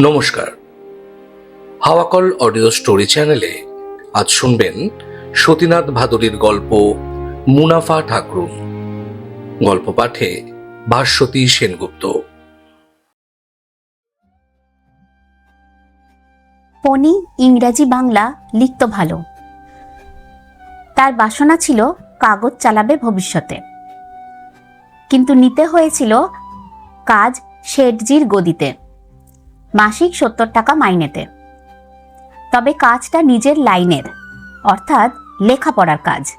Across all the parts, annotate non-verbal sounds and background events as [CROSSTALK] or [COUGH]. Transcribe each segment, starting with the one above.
নমস্কার। হাওয়াকল audio story চ্যানেলে আজ শুনবেন সতীনাথ ভাদুরীর গল্প মুনাফা ঠাকুরুন গল্প পাঠে ভাস্বতী সেনগুপ্ত। পনি ইংরাজি বাংলা লিখত ভালো। তার বাসনা ছিল কাগজ চালাবে ভবিষ্যতে। কিন্তু নিতে হয়েছিল কাজ শেঠজির গদিতে। মাসিক সত্তর টাকা মাইনেতে। তবে কাজটা নিজের লাইনের, অর্থাৎ লেখাপড়ার কাজ।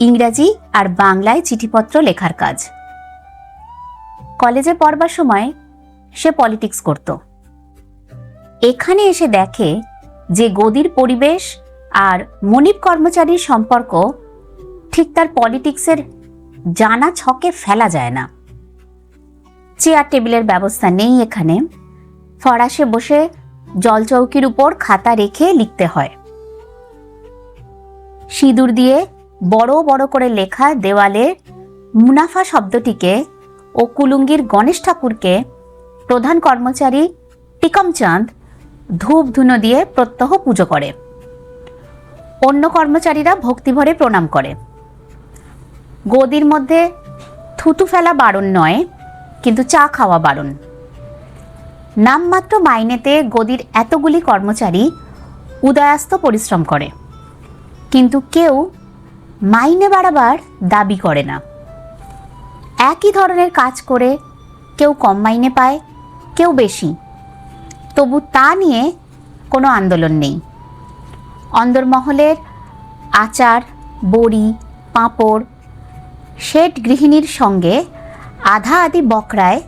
ইংরাজি আর বাংলায় চিঠিপত্র লেখার কাজ। কলেজে পড়বার সময় সে পলিটিক্স করতো। এখানে এসে দেখে যে গদির পরিবেশ আর মনিব কর্মচারীর সম্পর্ক ঠিক তার পলিটিক্সের জানা ছকে ফেলা যায় না। চেয়ার টেবিলের ব্যবস্থা নেই এখানে। ফরাসে বসে জলচৌকির উপর খাতা রেখে লিখতে হয়। সিঁদুর দিয়ে বড় বড় করে লেখা দেওয়ালে মুনাফা শব্দটিকে ও কুলুঙ্গির গণেশ ঠাকুরকে প্রধান কর্মচারী টিকমচাঁদ ধূপ ধুনো দিয়ে প্রত্যহ পুজো করে। অন্য কর্মচারীরা ভক্তিভরে প্রণাম করে। গদির মধ্যে থুতু ফেলা বারণ নয়, কিন্তু চা খাওয়া বারণ। নামমাত্র মাইনেতে গদির এতগুলি কর্মচারী উদয়াস্ত পরিশ্রম করে। কিন্তু কেউ মাইনে বাড়াবার দাবি করে না। একই ধরনের কাজ করে কেউ কম মাইনে পায়, কেউ বেশি। তবু তা নিয়ে কোনো আন্দোলন নেই। অন্দরমহলের আচার, বড়ি, পাঁপড়, শেঠ গৃহিণীর সঙ্গে আধা আধি বকরায়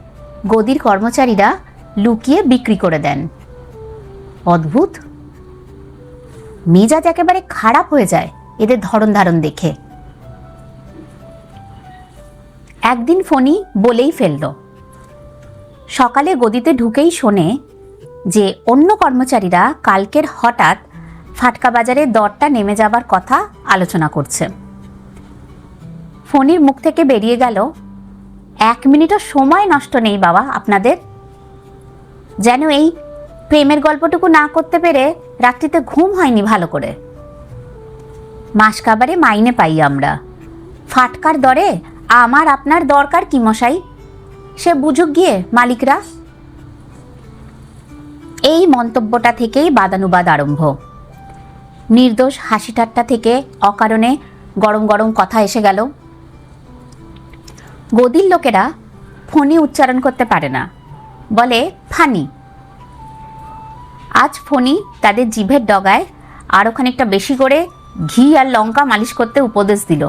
গদির কর্মচারীরা লুকিয়ে বিক্রি করে দেন। অদ্ভুত। মেজাজ একেবারে খারাপ হয়ে যায় এদের ধরন ধারণ দেখে। একদিন ফণি বলেই ফেলল, সকালে গদিতে ঢুকেই শোনে যে অন্য কর্মচারীরা কালকের হঠাৎ ফাটকা বাজারে দরটা নেমে যাবার কথা আলোচনা করছে। ফণির মুখ থেকে বেরিয়ে গেল, এক মিনিটও সময় নষ্ট নেই বাবা আপনাদের যেন এই প্রেমের গল্পটুকু না করতে পেরে রাত্রিতে ঘুম হয়নি ভালো করে। মাস কাবারে মাইনে পাই আমরা। ফাটকার দরে আমার আপনার দরকার কি মশাই? সে বুঝুক গিয়ে, মালিকরা। এই মন্তব্যটা থেকেই বাদানুবাদ আরম্ভ। নির্দোষ হাসি ঠাট্টা থেকে অকারণে গরম গরম কথা এসে গেল। গদির লোকেরা ফোনে উচ্চারণ করতে পারে না। বলে ফানি। আজ ফণি তাদের জিভের ডগায় আরও খানিকটা বেশি করে ঘি আর লঙ্কা মালিশ করতে উপদেশ দিল।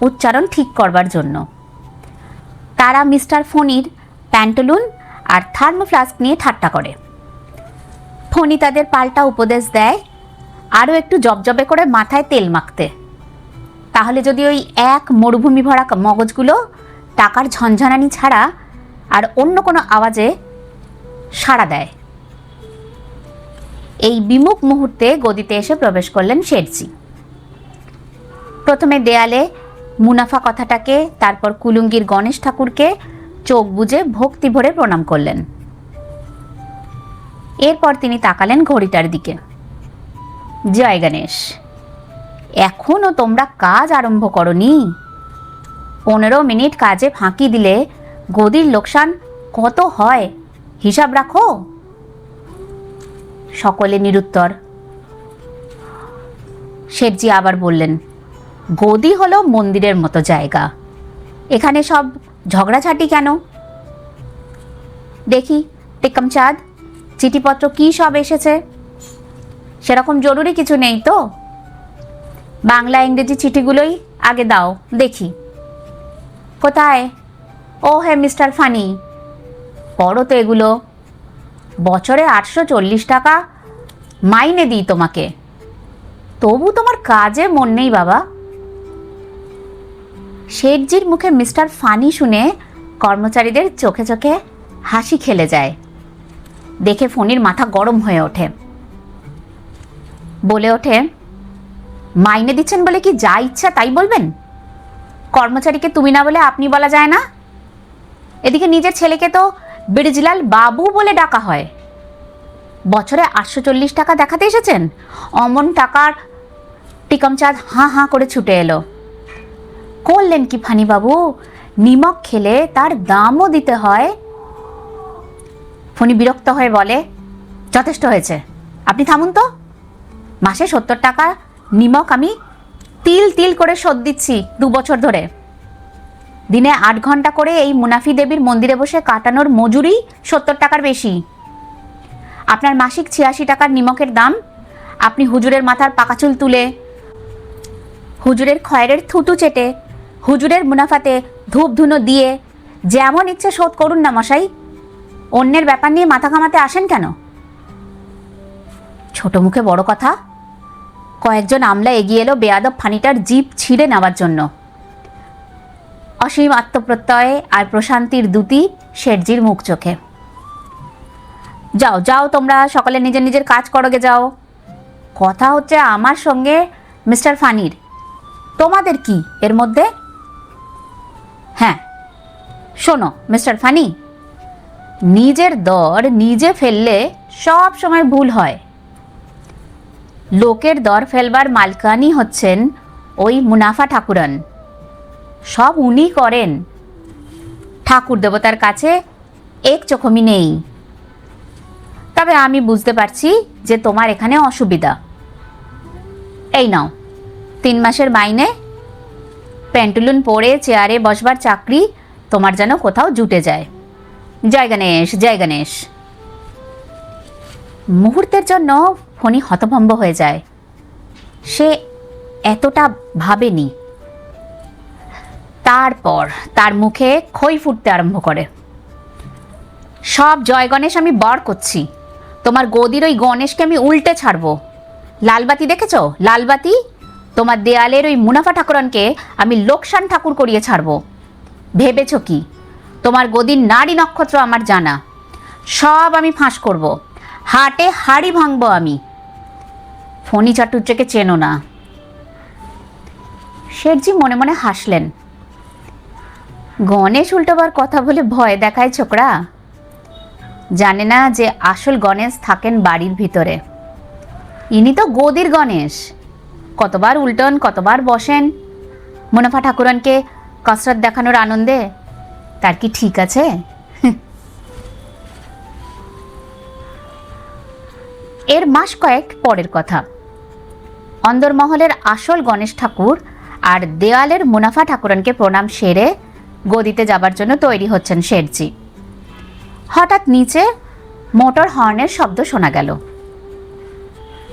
উচ্চারণ ঠিক করবার জন্য। তারা মিস্টার ফণির প্যান্টলুন আর থার্মোফ্লাস্ক নিয়ে ঠাট্টা করে। ফণি তাদের পাল্টা উপদেশ দেয় আরও একটু জবজবে করে মাথায় তেল মাখতে। তাহলে যদি ওই এক মরুভূমি ভরা মগজগুলো টাকার ঝনঝনানি ছাড়া আর অন্য কোনো আওয়াজে সাড়া দেয়। এই বিমুখ মুহূর্তে গদিতে এসে প্রবেশ করলেন শেঠজি প্রথমে দেয়ালে মুনাফা কথাটাকে, তারপর কুলুঙ্গির গণেশ ঠাকুরকে চোখ বুজে ভক্তি ভরে প্রণাম করলেন। এরপর তিনি তাকালেন ঘড়িটার দিকে। জয় গণেশ এখনও তোমরা কাজ আরম্ভ করনি। পনেরো মিনিট কাজে ফাঁকি দিলে গদির লোকসান কত হয়? হিসাব রাখো। সকলে নিরুত্তর। শেঠজি আবার বললেন, গদি হলো মন্দিরের মতো জায়গা। এখানে সব ঝগড়াঝাটি কেন? দেখি টেকম চাঁদ চিঠিপত্র কী সব এসেছে? সেরকম জরুরি কিছু নেই তো? বাংলা, ইংরেজি চিঠিগুলোই আগে দাও, দেখি। কোথায়? ও হে মিস্টার ফানি। পড়ো তো এগুলো। বছরে আটশো চল্লিশ টাকা মাইনে দিই তোমাকে। তবু তোমার কাজে মন নেই বাবা। শেঠজির মুখে মিস্টার ফানি শুনে কর্মচারীদের চোখে চোখে হাসি খেলে যায়। দেখে ফণির মাথা গরম হয়ে ওঠে। বলে ওঠে, মাইনে দিচ্ছেন বলে কি যা ইচ্ছা তাই বলবেন? কর্মচারীকে তুমি না বলে আপনি বলা যায় না? এদিকে নিজের ছেলেকে তো বিরজলাল বাবু বলে ডাকা হয়। বছরে আটশো চল্লিশ টাকা দেখাতে এসেছেন? অমন টাকার টিকমচাঁদ হাঁ হাঁ করে ছুটে এলো। করলেন কি ফানিবাবু নিমক খেলে তার দামও দিতে হয়। ফণি বিরক্ত হয়ে বলে, যথেষ্ট হয়েছে। আপনি থামুন তো। মাসে সত্তর টাকা নিমক আমি তিল তিল করে শোধ দিচ্ছি দু বছর ধরে। দিনে আট ঘণ্টা করে এই মুনাফি দেবীর মন্দিরে বসে কাটানোর মজুরি সত্তর টাকার বেশি। আপনার মাসিক ছিয়াশি টাকার নিমকের দাম, আপনি হুজুরের মাথার পাকাচুল তুলে, হুজুরের খয়েরের থুতু চেটে, হুজুরের মুনাফাতে ধূপ ধুনো দিয়ে, যেমন ইচ্ছে শোধ করুন না মশাই, অন্যের ব্যাপার নিয়ে মাথা ঘামাতে আসেন কেন? ছোট মুখে বড় কথা, কয়েকজন আমলা এগিয়ে এলো বেয়াদব ফানিটার জিপ ছিঁড়ে নেওয়ার জন্য। অসীম আত্মপ্রত্যয়ে আর প্রশান্তির দুটি শেঠজির মুখ চোখে। যাও যাও তোমরা, সকলে নিজের নিজের কাজ করোগে যাও। কথা হচ্ছে আমার সঙ্গে মিস্টার ফানির। তোমাদের কি এর মধ্যে? হ্যাঁ শোনো মিস্টার ফানি, নিজের দর নিজে ফেললে সব সময় ভুল হয়। লোকের দর ফেলবার মালকানি হচ্ছেন ওই মুনাফা ঠাকুরন। সব উনি করেন। ঠাকুর দেবতার কাছে এক চোখমি নেই। তবে আমি বুঝতে পারছি যে তোমার এখানে অসুবিধা। এই নাও, তিন মাসের মাইনে, প্যান্টুলুন পরে চেয়ারে বসবার চাকরি তোমার যেন কোথাও জুটে যায়। জয় গণেশ জয় গণেশ। মুহূর্তের জন্য ফণি হতভম্ব হয়ে যায়। সে এতটা ভাবেনি। তারপর তার মুখে খই ফুটতে আরম্ভ করে। সব জয় গণেশ আমি বার করছি। তোমার গদির ওই গণেশকে আমি উল্টে ছাড়বো। লালবাতি দেখেছ? লালবাতি? তোমার দেয়ালের ওই মুনাফা ঠাকুরনকে আমি লোকসান ঠাকুর করিয়ে ছাড়বো। ভেবেছ কি? তোমার গদির নারী নক্ষত্র আমার জানা। সব আমি ফাঁস করব। হাটে হাড়ি ভাঙবো আমি। ফণি চাটুর্যকে চেনো না। শেঠজি মনে মনে হাসলেন। গণেশ উল্টোবার কথা বলে ভয় দেখায় ছোকরা। জানে না যে আসল গণেশ থাকেন বাড়ির ভিতরে। ইনি তো গদির গণেশ। কতবার উল্টন, কতবার বসেন। মুনাফা ঠাকুরনকে কসরত দেখানোর আনন্দে। তার কি ঠিক আছে? [LAUGHS] এর মাস কয়েক পরের কথা। অন্দরমহলের আসল গণেশ ঠাকুর আর দেওয়ালের মুনাফা ঠাকুরনকে প্রণাম সেরে গদিতে যাবার জন্য তৈরি হচ্ছেন শেঠজি হঠাৎ নিচে মোটর হর্নের শব্দ শোনা গেল।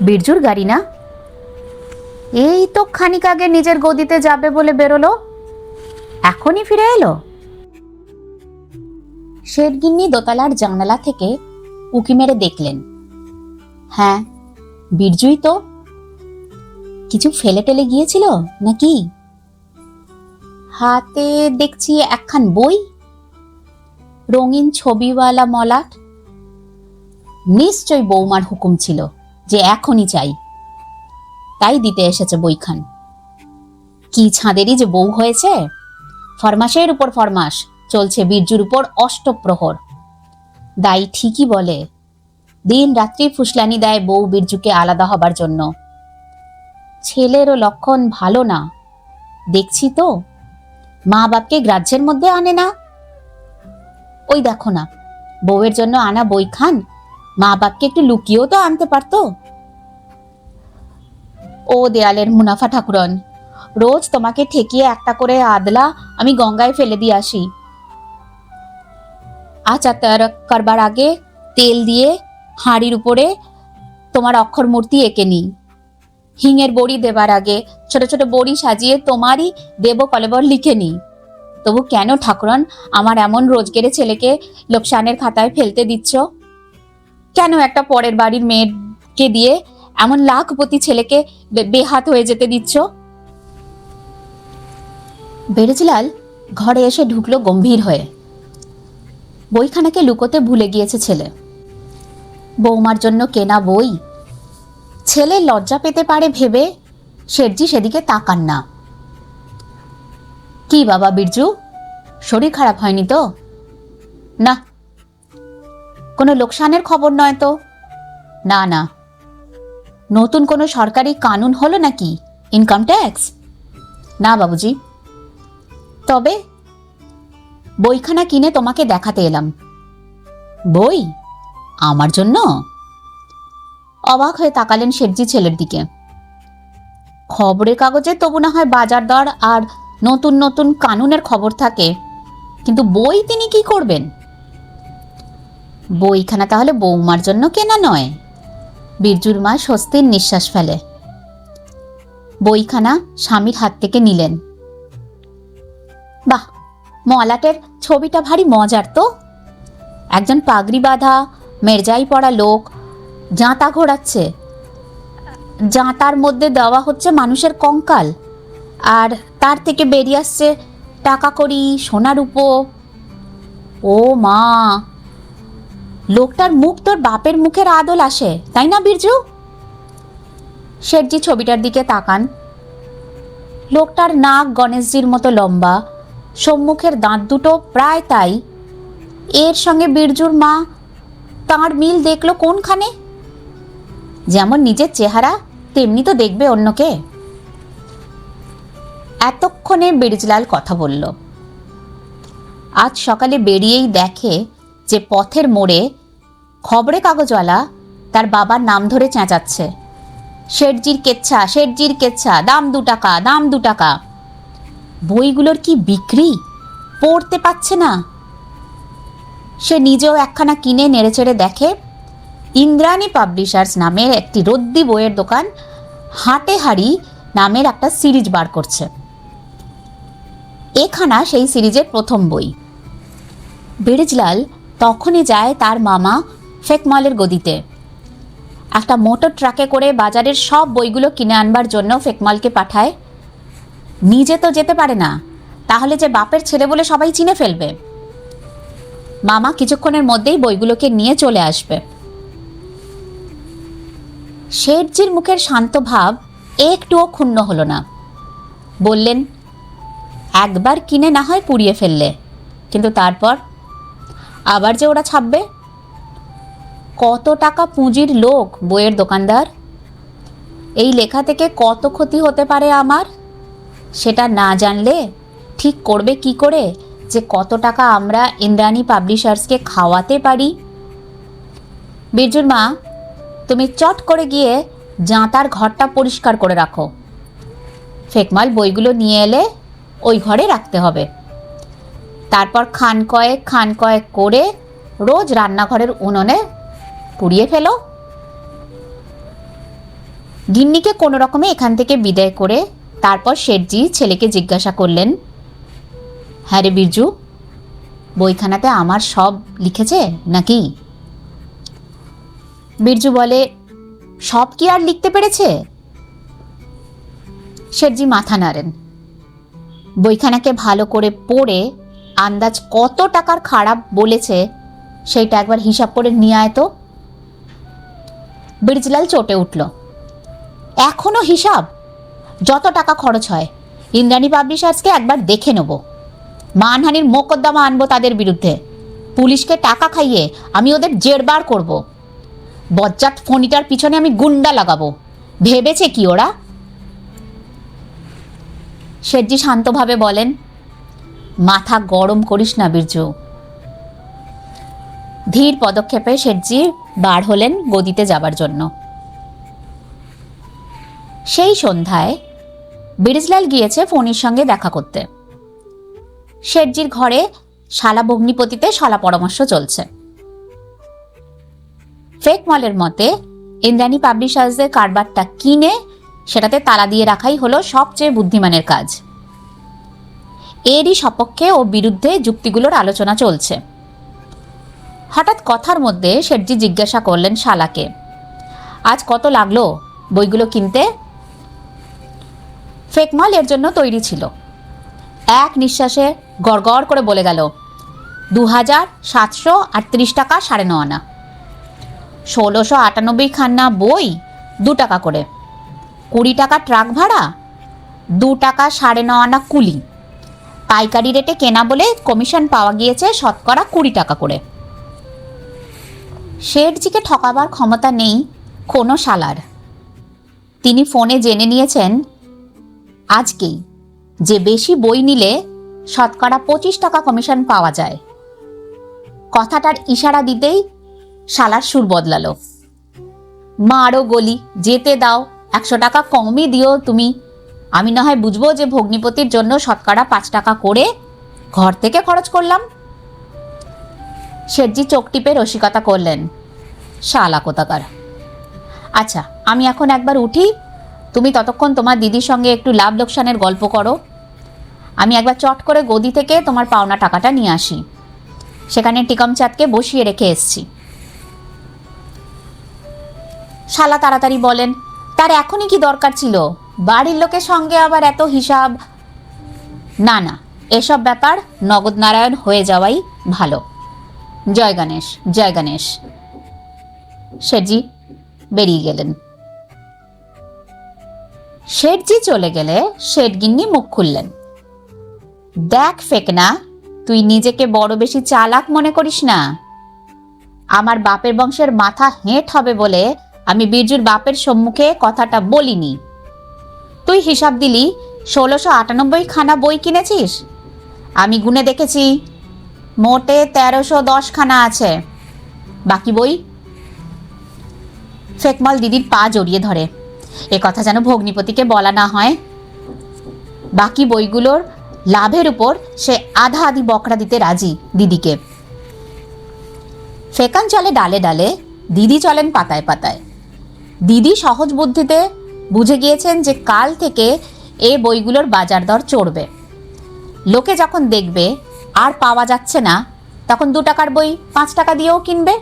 বীরজুর গাড়ি না? এই তো খানিক আগে নিজের গদিতে যাবে বলে বেরোলো। এখনই ফিরে এলো? শেরগিন্নি দোতলার জানালা থেকে উকি মেরে দেখলেন। হ্যাঁ বীরজুই তো। কিছু ফেলে টেলে গিয়েছিল নাকি? হাতে দেখছি একখান বই, রঙিন ছবিওয়ালা মলাট। নিশ্চয় বৌমার হুকুম ছিল যে এখনই চাই। তাই দিতে এসেছে বইখান। কি ছাঁদেরই যে বউ হয়েছে? ফরমাসের উপর ফরমাস, চলছে বীরজুর উপর অষ্টপ্রহর। দাই ঠিকই বলে, দিন রাত্রি ফুসলানি দেয় বউ বীরজুকে আলাদা হবার জন্য। ছেলেরও লক্ষণ ভালো না, দেখছি তো মা বাপকে গ্রাহ্যের মধ্যে আনে না। ওই দেখো না, বউয়ের জন্য আনা বই খান মা বাপকে একটু লুকিয়েও তো আনতে পারতো। ও দেয়ালের মুনাফা ঠাকুরন, রোজ তোমাকে ঠেকিয়ে একটা করে আদলা আমি গঙ্গায় ফেলে দিয়ে আসি। আচার তৈর করবার আগে তেল দিয়ে হাঁড়ির উপরে তোমার অক্ষর মূর্তি এঁকে নিই। হিঙের বড়ি দেবার আগে ছোট ছোট বড়ি সাজিয়ে তোমারই দেব কলেবর লিখে নিই। তবু কেন ঠাকুরন, আমার এমন রোজগেরে ছেলেকে লোকসানের খাতায় ফেলতে দিচ্ছ? কেন একটা পরের বাড়ির মেয়েকে দিয়ে এমন লাখপতি ছেলেকে বেহাত হয়ে যেতে দিচ্ছ? বেড়েজিলাল ঘরে এসে ঢুকলো গম্ভীর হয়ে। বইখানাকে লুকোতে ভুলে গিয়েছে ছেলে। বৌমার জন্য কেনা বই ছেলে লজ্জা পেতে পারে ভেবে শেঠজি সেদিকে তাকান না। কি বাবা বিরজু? শরীর খারাপ হয়নি তো? না। কোনো লোকসানের খবর নয় তো? না না। নতুন কোনো সরকারি কানুন হলো নাকি? ইনকাম ট্যাক্স না বাবুজি। তবে বইখানা কিনে তোমাকে দেখাতে এলাম। বই? আমার জন্য? অবাক হয়ে তাকালেন শেঠজি ছেলের দিকে। খবরের কাগজে তবু না হয় বাজার দর আর নতুন নতুন কানুনের খবর থাকে, কিন্তু বই তিনি কি করবেন? বইখানা তাহলে বৌমার জন্য কেনা নয়, বীরজুর মা স্বস্তির নিঃশ্বাস ফেলে। বইখানা স্বামীর হাত থেকে নিলেন। বাহ, মলাটের ছবিটা ভারী মজার তো। একজন পাগড়ি বাঁধা মেরজাই পড়া লোক জাঁতা ঘোরাচ্ছে। জাঁতার মধ্যে দেওয়া হচ্ছে মানুষের কঙ্কাল। আর তার থেকে বেরিয়ে আসছে টাকা করি সোনার উপো ও মা! লোকটার মুখ তোর বাপের মুখের আদল আসে, তাই না বীরজু? শেঠজি ছবিটার দিকে তাকান। লোকটার নাক গণেশজির মতো লম্বা, সম্মুখের দাঁত দুটো প্রায় তাই। এর সঙ্গে বীরজুর মা তাঁর মিল দেখল কোনখানে? যেমন নিজের চেহারা, তেমনি তো দেখবে অন্যকে। এতক্ষণে বিরজলাল কথা বলল। আজ সকালে বেরিয়েই দেখে যে পথের মোড়ে খবরে কাগজওয়ালা তার বাবার নাম ধরে চেঁচাচ্ছে। শেঠজির কেচ্ছা শেঠজির কেচ্ছা, দাম দু টাকা, দাম দু টাকা। বইগুলোর কি বিক্রি? পড়তে পাচ্ছে না। সে নিজেও একখানা কিনে নেড়েচেড়ে দেখে ইন্দ্রাণী পাবলিশার্স নামের একটি রদ্দি বইয়ের দোকান হাটে হাড়ি নামের একটা সিরিজ বার করছে। এখানা সেই সিরিজের প্রথম বই। বিরজলাল তখনই যায় তার মামা ফেকমলের গদিতে। একটা মোটর ট্রাকে করে বাজারের সব বইগুলো কিনে আনবার জন্য ফেকমলকে পাঠায়। নিজে তো যেতে পারে না, তাহলে যে বাপের ছেলে বলে সবাই চিনে ফেলবে। মামা কিছুক্ষণের মধ্যেই বইগুলোকে নিয়ে চলে আসবে। শেঠজির মুখের শান্ত ভাব একটুও ক্ষুণ্ণ হলো না। বললেন, একবার কিনে না হয় পুড়িয়ে ফেললে, কিন্তু তারপর আবার যে ওরা ছাপবে? কত টাকা পুঁজির লোক বইয়ের দোকানদার? এই লেখা থেকে কত ক্ষতি হতে পারে আমার? সেটা না জানলে ঠিক করবে কি করে যে কত টাকা আমরা ইন্দ্রাণী পাবলিশার্সকে খাওয়াতে পারি? বীরজুর মা তুমি চট করে গিয়ে জাঁতার ঘরটা পরিষ্কার করে রাখো। ফেকমাল বইগুলো নিয়ে এলে ওই ঘরে রাখতে হবে। তারপর খান কয়েক খান কয়েক করে রোজ রান্নাঘরের উনুনে পুড়িয়ে ফেলো। গিন্নিকে কোনো রকমে এখান থেকে বিদায় করে তারপর শেঠজি ছেলেকে জিজ্ঞাসা করলেন হ্যাঁ রে বিরজু, বইখানাতে আমার সব লিখেছে নাকি? বিরজু বলে, সব কি আর লিখতে পেরেছে? শেঠজি মাথা নাড়েন। বইখানাকে ভালো করে পড়ে আন্দাজ কত টাকার খারাপ বলেছে সেইটা একবার হিসাব করে নিয়ে আয় তো। বিরজলাল চটে উঠল। এখনও হিসাব? যত টাকা খরচ হয়, ইন্দ্রাণী পাবলিশার্সকে একবার দেখে নেব। মানহানির মোকদ্দমা আনব তাদের বিরুদ্ধে। পুলিশকে টাকা খাইয়ে আমি ওদের জেরবার করব। বজ্জাত ফণিটার পিছনে আমি গুন্ডা লাগাবো। ভেবেছে কি ওরা? শেঠজি শান্তভাবে বলেন, মাথা গরম করিস না, বীরজু। ধীর পদক্ষেপে শেঠজি বার হলেন গদিতে যাবার জন্য। সেই সন্ধ্যায় বিরজলাল গিয়েছে ফণির সঙ্গে দেখা করতে। শেঠজির ঘরে শালা ভগ্নিপতিতে শালা পরামর্শ চলছে। ফেক মলের মতে, ইন্দ্রাণী পাবলিশার্সদের কারবারটা কিনে সেটাতে তালা দিয়ে রাখাই হলো সবচেয়ে বুদ্ধিমানের কাজ। এরই সপক্ষে ও বিরুদ্ধে যুক্তিগুলোর আলোচনা চলছে। হঠাৎ কথার মধ্যে শেঠজি জিজ্ঞাসা করলেন শালাকে, আজ কত লাগল বইগুলো কিনতে? ফেকমাল এর জন্য তৈরি ছিল। এক নিঃশ্বাসে গড়গড় করে বলে গেল দু হাজার সাতশো আটত্রিশ টাকা সাড়ে ন আনা। ষোলোশো আটানব্বই খান্না বই দু টাকা করে। কুড়ি টাকা ট্রাক ভাড়া, দু টাকা সাড়ে ন আনা কুলি। পাইকারি রেটে কেনা বলে কমিশন পাওয়া গিয়েছে শতকরা কুড়ি টাকা করে। শেঠজিকে ঠকাবার ক্ষমতা নেই কোনো শালার। তিনি ফোনে জেনে নিয়েছেন, আজকেই যে বেশি বই নিলে শতকরা পঁচিশ টাকা কমিশন পাওয়া যায়। কথাটার ইশারা দিতেই শালার সুর বদলালো। মারও গলি, যেতে দাও। একশো টাকা কমই দিও তুমি। আমি না হয় বুঝব যে ভগ্নিপতির জন্য শতকরা পাঁচ টাকা করে ঘর থেকে খরচ করলাম। শেঠজি চোখ টিপে রসিকতা করলেন, শালা কোথাকার। আচ্ছা আমি এখন একবার উঠি। তুমি ততক্ষণ তোমার দিদির সঙ্গে একটু লাভ লোকসানের গল্প করো। আমি একবার চট করে গদি থেকে তোমার পাওনা টাকাটা নিয়ে আসি। সেখানে টিকম চাঁদকে বসিয়ে রেখে এসছি। শালা তাড়াতাড়ি বলেন, তার এখনই কি দরকার ছিল? বাড়ির লোকের সঙ্গে আবার এত হিসাব? না না, এসব ব্যাপার নগদ নারায়ণ হয়ে যাওয়াই ভালো। জয় গণেশ জয় গণেশ। শেঠজি, বেরিয়ে গেলেন। শেঠজি চলে গেলে শেঠগিন্নি মুখ খুললেন। দেখ ফেকনা, তুই নিজেকে বড় বেশি চালাক মনে করিস না। আমার বাপের বংশের মাথা হেঁট হবে বলে আমি বীরজুর বাপের সম্মুখে কথাটা বলিনি। তুই হিসাব দিলি, ষোলোশো আটানব্বই খানা বই কিনেছিস? আমি গুনে দেখেছি, মোটে তেরোশো দশ খানা আছে। বাকি বই? ফেকমল দিদির পা জড়িয়ে ধরে। এ কথা যেন ভগ্নিপতিকে বলা না হয়। বাকি বইগুলোর লাভের উপর সে আধা আধি বকরা দিতে রাজি দিদিকে। ফেকান চলে ডালে ডালে, দিদি চলেন পাতায় পাতায়। দিদি সহজ বুদ্ধিতে বুঝে গিয়েছেন যে কাল থেকে এ বইগুলোর বাজার দর চড়বে। লোকে যখন দেখবে, আর পাওয়া যাচ্ছে না, তখন দু টাকার বই পাঁচ টাকা দিয়েও কিনবে।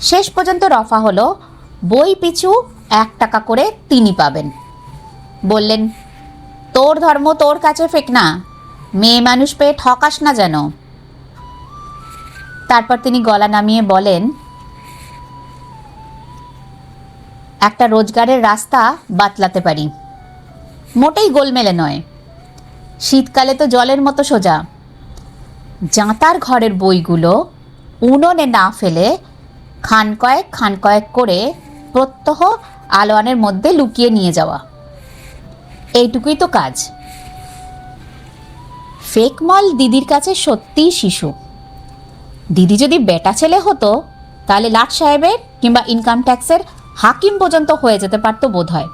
শেষ পর্যন্ত রফা হলো, বই পিছু এক টাকা করে তিনি পাবেন। বললেন, তোর ধর্ম তোর কাছে ফেক না, মেয়ে মানুষ পেয়ে ঠকাস না যেন। তারপর তিনি গলা নামিয়ে বলেন একটা রোজগারের রাস্তা বাতলাতে পারি। মোটেই গোলমেলে নয়। শীতকালে তো জলের মতো সোজা। জাঁতার ঘরের বইগুলো উনুনে না ফেলে খান কয়েক খান কয়েক করে প্রত্যহ আলোয়ানের মধ্যে লুকিয়ে নিয়ে যাওয়া। এইটুকুই তো কাজ। ফেকমল দিদির কাছে সত্যিই শিশু। দিদি যদি বেটা ছেলে হতো, তাহলে লাট সাহেবের কিংবা ইনকাম ট্যাক্সের হাকিম পর্যন্ত হয়ে যেতে পারতো বোধ হয়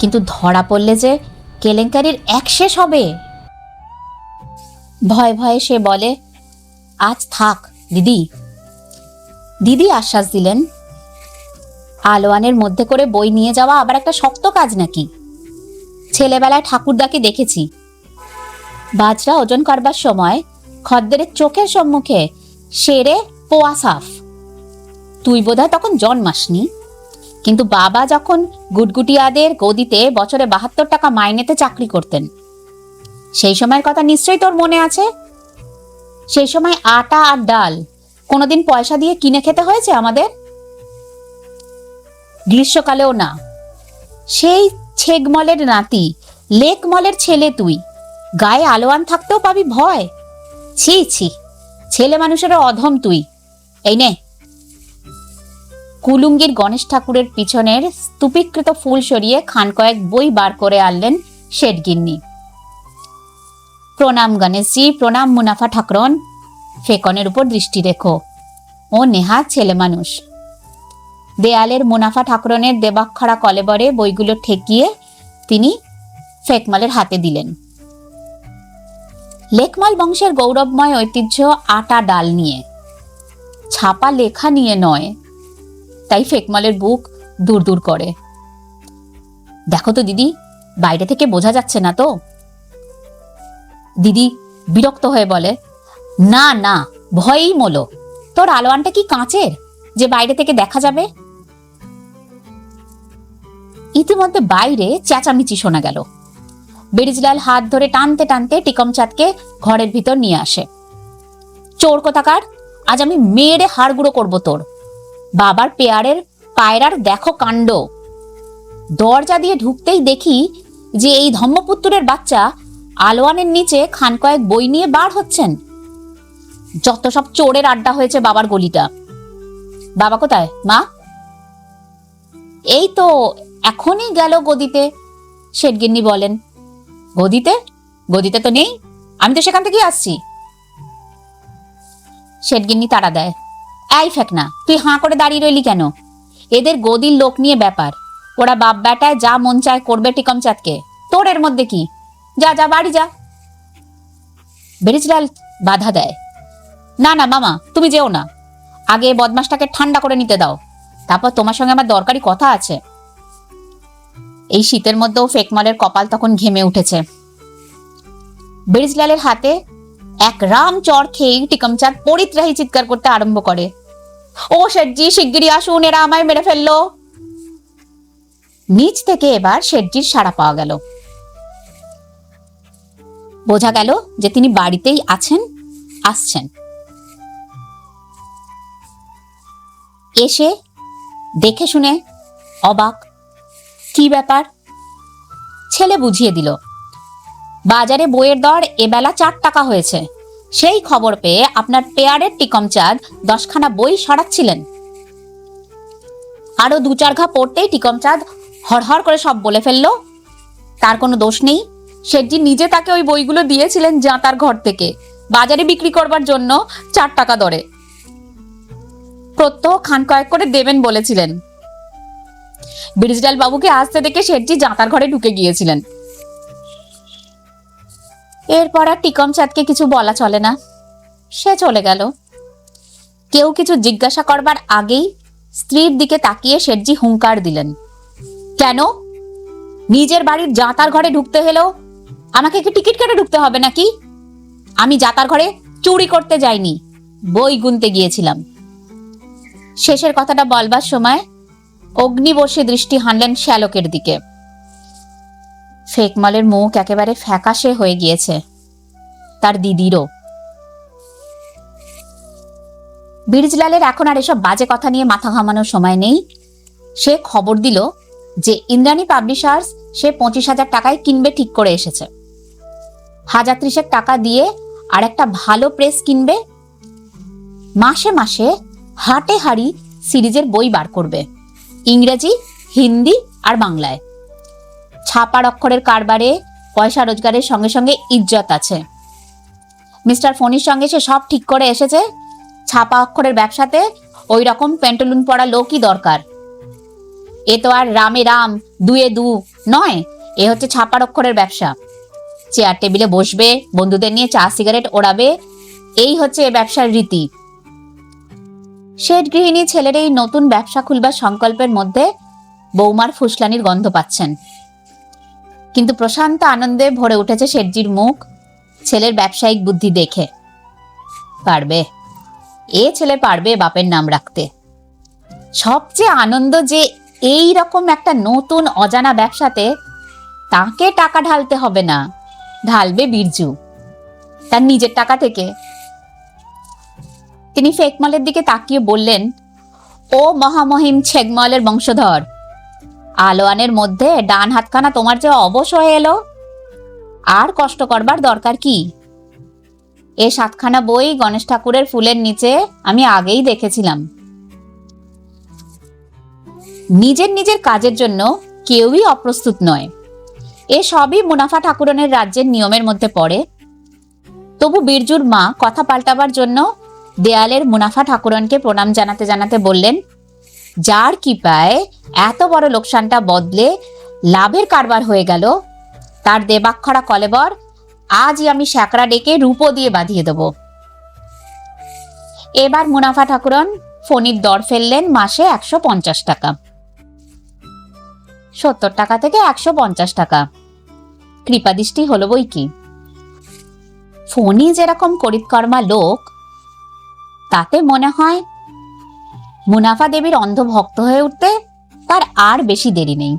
কিন্তু ধরা পড়লে যে কেলেঙ্কারির এক শেষ হবে। ভয়ে ভয়ে সে বলে, আজ থাক, দিদি। দিদি আশ্বাস দিলেন, আলোয়ানের মধ্যে করে বই নিয়ে যাওয়া আবার একটা শক্ত কাজ নাকি? ছেলেবেলায় ঠাকুরদাকে দেখেছি। বাজরা ওজন করবার সময় খদ্দের চোখের সম্মুখে সেরে পোয়া সাফ। তুই বোধহয় তখন জন্মাসনি। কিন্তু বাবা যখন গুটগুটিয়াদের গদিতে বছরে বাহাত্তর টাকা মাইনেতে চাকরি করতেন, সেই সময়ের কথা নিশ্চয়ই তোর মনে আছে? সেই সময় আটা আর ডাল কোনোদিন পয়সা দিয়ে কিনে খেতে হয়েছে আমাদের? গ্রীষ্মকালেও না। সেই ছেগমলের নাতি, লেকমলের ছেলে তুই। গায়ে আলোয়ান থাকতেও পাবি ভয়। ছি ছি। ছেলে মানুষেরও অধম তুই। এই নে। কুলুঙ্গির গণেশ ঠাকুরের পিছনের স্তূপীকৃত ফুল সরিয়ে খান কয়েক বই বার করে আনলেন শেঠগিন্নি। প্রণাম গণেশজি, প্রণাম মুনাফা ঠাকরন, ফেকনের উপর দৃষ্টি রেখো। ও নেহা ছেলে মানুষ। দেয়ালের মুনাফা ঠাকুরনের দেবাক্ষরা কলেবরে বইগুলো ঠেকিয়ে তিনি ফেকমালের হাতে দিলেন। লেকমাল বংশের গৌরবময় ঐতিহ্য আটা ডাল নিয়ে। ছাপা লেখা নিয়ে নয় তাই ফেকমালের বুক দূর দূর করে। দেখো তো দিদি, বাইরে থেকে বোঝা যাচ্ছে না তো? দিদি বিরক্ত হয়ে বলে, না না, ভয়েই মোলো। তোর আলোয়ানটা কি কাঁচের, যে বাইরে থেকে দেখা যাবে? ইতিমধ্যে বাইরে চেঁচামেচি শোনা গেল। বেরিজলাল হাত ধরে টানতে টানতে টিকম চাঁদকে ঘরের ভিতর নিয়ে আসে। চোর কোথাকার? আজ আমি মেয়েরে হাড়গুঁড়ো করব তোর। বাবার পেয়ারের পায়রার দেখো কাণ্ড। দরজা দিয়ে ঢুকতেই দেখি যে এই ধম্মপুত্রের বাচ্চা আলোয়ানের নিচে খান কয়েক বই নিয়ে বার হচ্ছেন। যত সব চোরের আড্ডা হয়েছে বাবার গলিটা। বাবা কোথায়? মা? এই তো এখনই গেল গদিতে, শেঠগিন্নি বলেন। গদিতে? গদিতে তো নেই। আমি তো সেখান থেকেই আসছি। শেঠগিন্নি তাড়া দেয়। এই ফেক না তুই হাঁ করে দাঁড়িয়ে রইলি কেন? এদের গদির লোক নিয়ে ব্যাপার। ওরা বাপ বেটায় যা মন চায় করবে টিকম চাঁদকে তোর এর মধ্যে কি? যা যা, বাড়ি যা। বেরিজলাল বাধা দেয়। না না, মামা, তুমি যেও না। আগে বদমাসটাকে ঠান্ডা করে নিতে দাও। তারপর তোমার সঙ্গে আমার দরকারি কথা আছে। এই শীতের মধ্যেও ফেকমলের কপাল তখন ঘেমে উঠেছে। বেরিজলালের হাতে এক রাম চর খেয়েই টিকমচাঁদ পরিত্রাহী চিৎকার করতে আরম্ভ করে। ও শেঠজি, শিগগিরই আসুন, এরা আমায় মেরে ফেলল। নিচ থেকে এবার শেঠজির সাড়া পাওয়া গেল। বোঝা গেল যে তিনি বাড়িতেই আছেন, আসছেন। এসে দেখে শুনে অবাক, কি ব্যাপার? ছেলে বুঝিয়ে দিল, বাজারে বইয়ের দর এবেলা চার টাকা হয়েছে। সেই খবর পেয়ে আপনার পেয়ারের টিকম চাঁদ দশখানা বই সরাচ্ছিলেন। আরও দু চার ঘা পড়তেই টিকম চাঁদ হড়হড় করে সব বলে ফেলল, তার কোনো দোষ নেই। শেঠজি নিজে তাকে ওই বইগুলো দিয়েছিলেন জাঁতার ঘর থেকে, বাজারে বিক্রি করবার জন্য চার টাকা দরে। প্রত্যহ খান কয়েক করে দেবেন বলেছিলেন। ব্রিজলাল বাবুকে আসতে দেখে শেঠজি জাঁতার ঘরে ঢুকে গিয়েছিলেন। এরপর আর টিকম চাঁদকে কিছু বলা চলে না। সে চলে গেল। কেউ কিছু জিজ্ঞাসা করবার আগেই স্ত্রীর দিকে তাকিয়ে শেঠজি হুঙ্কার দিলেন। কেন? নিজের বাড়ির জাঁতার ঘরে ঢুকতে হলেও আমাকে কি টিকিট কেটে ঢুকতে হবে নাকি? আমি জাতার ঘরে চুরি করতে যাইনি, বই গুনতে গিয়েছিলাম। শেষের কথাটা বলবার সময় অগ্নিবর্ষী দৃষ্টি হানলেন শ্যালকের দিকে। ফেকমালের মুখ একেবারে ফ্যাকাশে হয়ে গিয়েছে। তার দিদিরও। বীরজলালের এখন আর এসব বাজে কথা নিয়ে মাথা ঘামানোর সময় নেই। সে খবর দিল যে ইন্দ্রাণী পাবলিশার্স সে পঁচিশ হাজার টাকায় কিনবে ঠিক করে এসেছে। হাজার ত্রিশেক টাকা দিয়ে আর একটা ভালো প্রেস কিনবে। মাসে মাসে হাটে হাড়ি সিরিজের বই বার করবে। ইংরেজি, হিন্দি আর বাংলায়। ছাপার অক্ষরের কারবারে পয়সা রোজগারের সঙ্গে সঙ্গে ইজ্জত আছে। মিস্টার ফোনির সঙ্গে সে সব ঠিক করে এসেছে। ছাপা অক্ষরের ব্যবসাতে ওই রকম পেন্টলুন পড়া লোকই দরকার। এ তো আর রামে রাম, দুয়ে দু, নয়, এ হচ্ছে ছাপার অক্ষরের ব্যবসা। চেয়ার টেবিলে বসবে, বন্ধুদের নিয়ে চা, সিগারেট ওড়াবে, এই হচ্ছে এ ব্যবসার রীতি। শেঠ গৃহিণী ছেলের এই নতুন ব্যবসা খুলবার সংকল্পের মধ্যে বৌমার ফুসলানির গন্ধ পাচ্ছেন। কিন্তু প্রশান্ত আনন্দে ভরে উঠেছে শেঠজির মুখ। ছেলের ব্যবসায়িক বুদ্ধি দেখে। পারবে। এ ছেলে পারবে বাপের নাম রাখতে। সবচেয়ে আনন্দ যে এই রকম একটা নতুন অজানা ব্যবসাতে তাকে টাকা ঢালতে হবে না। ঢালবে বীরজু। তার নিজের টাকা থেকে। তিনি ফেকমলের দিকে তাকিয়ে বললেন, ও মহামহিম ছেগমলের বংশধর আলোয়ানের মধ্যে ডান হাতখানা তোমার যে অবশ হয়ে এলো, আর কষ্ট করবার দরকার কি? এ সাতখানা বই গণেশ ঠাকুরের ফুলের নিচে আমি আগেই দেখেছিলাম। নিজের নিজের কাজের জন্য কেউই অপ্রস্তুত নয়। এ সবই মুনাফা ঠাকুরনের রাজ্যের নিয়মের মধ্যে পড়ে। তবু বীরজুর মা কথা পাল্টাবার জন্য দেয়ালের মুনাফা ঠাকুরনকে প্রণাম জানাতে জানাতে বললেন যার কি পায় এত বড় লোকসানটা বদলে লাভের কারবার হয়ে গেল। তার দেবাক্ষরা কলেবর, আজই আমি শ্যাকরা ডেকে রূপো দিয়ে বাঁধিয়ে দেব। এবার মুনাফা ঠাকুরন ফণির দর ফেললেন মাসে একশো পঞ্চাশ টাকা। সত্তর টাকা থেকে একশো পঞ্চাশ টাকা। কৃপাদৃষ্টি হলো বই কি? ফণি যেরকম করিতকর্মা লোক, তাতে মনে হয় মুনাফা দেবীর অন্ধ ভক্ত হয়ে উঠতে তার আর বেশি দেরি নেই।